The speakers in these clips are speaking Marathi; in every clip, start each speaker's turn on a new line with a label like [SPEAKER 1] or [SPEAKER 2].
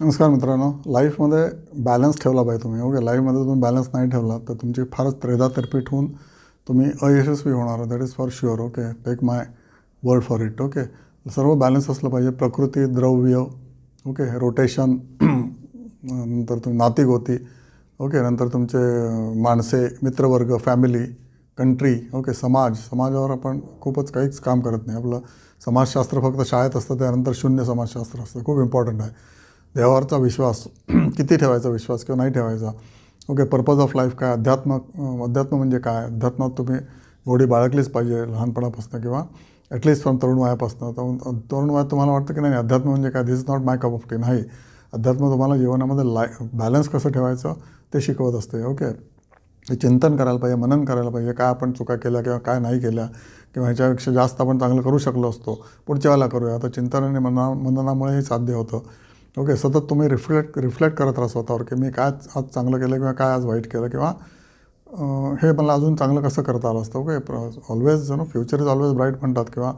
[SPEAKER 1] नमस्कार मित्रांनो. लाईफमध्ये बॅलन्स ठेवला पाहिजे तुम्ही. ओके लाईफमध्ये तुम्ही बॅलन्स नाही ठेवला तर तुमची फारच त्रेदातरपीठ होऊन तुम्ही अयशस्वी होणार that is for sure okay take my word for it okay सर्व बॅलन्स असलं पाहिजे. प्रकृती द्रव्य ओके रोटेशन नंतर तुम्ही नाती गोती ओके नंतर तुमचे माणसे मित्रवर्ग फॅमिली कंट्री ओके समाज. समाजावर आपण खूपच काहीच काम करत नाही. आपलं समाजशास्त्र फक्त शाळेत असतं त्यानंतर शून्य समाजशास्त्र असतं. खूप इम्पॉर्टंट आहे. देवावरचा विश्वास किती ठेवायचा विश्वास किंवा नाही ठेवायचा? ओके पर्पज ऑफ लाईफ काय? अध्यात्म अध्यात्म म्हणजे काय? अध्यात्मात तुम्ही गोडी बाळगलीच पाहिजे लहानपणापासून किंवा ॲटलिस्ट फ्रॉम तरुण वयापासून. तर तरुण वयात तुम्हाला वाटतं की नाही अध्यात्म म्हणजे काय? This is not my cup of tea नाही. अध्यात्म तुम्हाला जीवनामध्ये लाय बॅलन्स कसं ठेवायचं ते शिकवत असते. ओके हे चिंतन करायला पाहिजे मनन करायला पाहिजे. काय आपण चुका केल्या किंवा काय नाही केल्या किंवा ह्याच्यापेक्षा जास्त आपण चांगलं करू शकलो असतो. पुढच्या वेळेला करूया. आता चिंतन आणि मना मननामुळे हे साध्य होतं. ओके सतत तुम्ही रिफ्लेक्ट रिफ्लेक्ट करत राहा स्वतःवर की मी काय आज चांगलं केलं किंवा काय आज वाईट केलं किंवा हे मला अजून चांगलं कसं करता आलं असतं okay? Always no future is always bright म्हणतात किंवा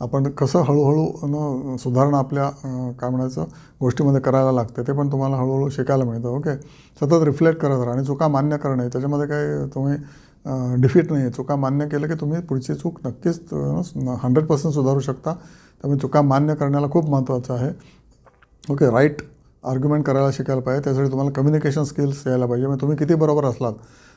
[SPEAKER 1] आपण कसं हळूहळू न सुधारणा आपल्या काय म्हणायचं गोष्टीमध्ये करायला लागते ते पण तुम्हाला हळूहळू शिकायला मिळतं ओके? सतत रिफ्लेक्ट करत राहा आणि चुका मान्य करणे त्याच्यामध्ये काही तुम्ही डिफीट नाही आहे चुका मान्य केलं की तुम्ही पुढची चूक नक्कीच हंड्रेड पर्सेंट सुधारू शकता. त्यामुळे चुका मान्य करण्याला खूप महत्त्वाचं आहे. ओके राईट आर्ग्युमेंट करायला शिकायला पाहिजे. त्यासाठी तुम्हाला कम्युनिकेशन स्किल्स यायला पाहिजे. म्हणजे तुम्ही किती बरोबर असलात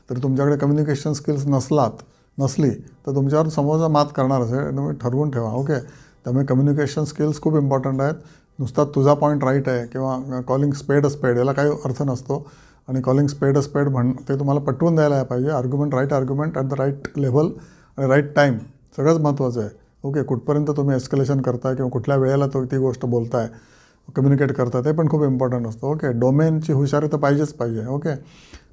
[SPEAKER 1] तरी तुमच्याकडे कम्युनिकेशन स्किल्स नसलात नसली तर तुमच्यावर समोरचा मात करणार असेल. तुम्ही ठरवून ठेवा ओके? त्यामुळे कम्युनिकेशन स्किल्स खूप इम्पॉर्टंट आहेत. नुसता तुझा पॉईंट राईट आहे किंवा कॉलिंग स्पेड स्पेड याला काही अर्थ नसतो. आणि कॉलिंग स्पेड स्पेड म्हण ते तुम्हाला पटवून द्यायला पाहिजे. Argument right argument at the right level आणि राईट टाईम सगळंच महत्त्वाचं आहे. ओके कुठपर्यंत तुम्ही एस्कलेशन करताय किंवा कुठल्या वेळेला तो ती गोष्ट बोलताय कम्युनिकेट करतात ते पण खूप इम्पॉर्टंट असतं. ओके डोमेनची हुशारी तर पाहिजेच पाहिजे. ओके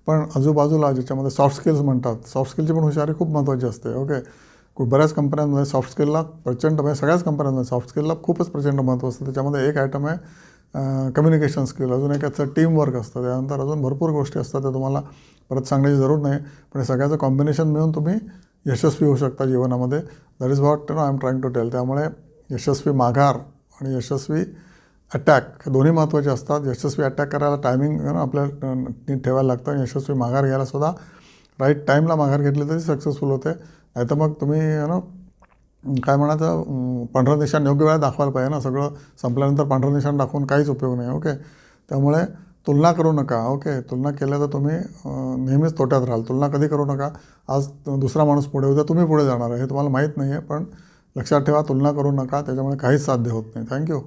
[SPEAKER 1] पण आजूबाजूला ज्याच्यामध्ये सॉफ्ट स्किल्स म्हणतात सॉफ्ट स्किलची पण हुशारी खूप महत्त्वाची असते. ओके खूप बऱ्याच कंपन्यांमध्ये सॉफ्ट स्किलला प्रचंड म्हणजे सगळ्याच कंपन्यांमध्ये सॉफ्ट स्किलला खूपच प्रचंड महत्त्व असतं. त्याच्यामध्ये एक आयटम आहे कम्युनिकेशन स्किल अजून एक याचं टीमवर्क असतं. त्यानंतर अजून भरपूर गोष्टी असतात त्या तुम्हाला परत सांगण्याची जरूर नाही पण हे सगळ्याचं कॉम्बिनेशन मिळून तुम्ही यशस्वी होऊ शकता जीवनामध्ये. That is what no I am trying to tell त्यामुळे यशस्वी माघार आणि यशस्वी अटॅक हे दोन्ही महत्त्वाचे असतात. यशस्वी अटॅक करायला टायमिंग ना आपल्याला नीट ठेवायला लागतं यशस्वी माघार घ्यायला सुद्धा राईट टाईमला माघार घेतली तरी सक्सेसफुल होते. नाहीतर मग तुम्ही ना काय म्हणायचं अं, निशाण योग्य वेळा दाखवायला पाहिजे ना. सगळं संपल्यानंतर पांढरं निशाण दाखवून काहीच उपयोग नाही ओके त्यामुळे तुलना करू नका ओके तुलना केल्या तर तुम्ही नेहमीच तोट्यात राहाल. तुलना कधी करू नका. आज दुसरा माणूस पुढे उद्या तुम्ही पुढे जाणार आहे. हे तुम्हाला माहीत नाही आहे पण लक्षात ठेवा तुलना करू नका. त्याच्यामुळे काहीच साध्य होत नाही. थँक्यू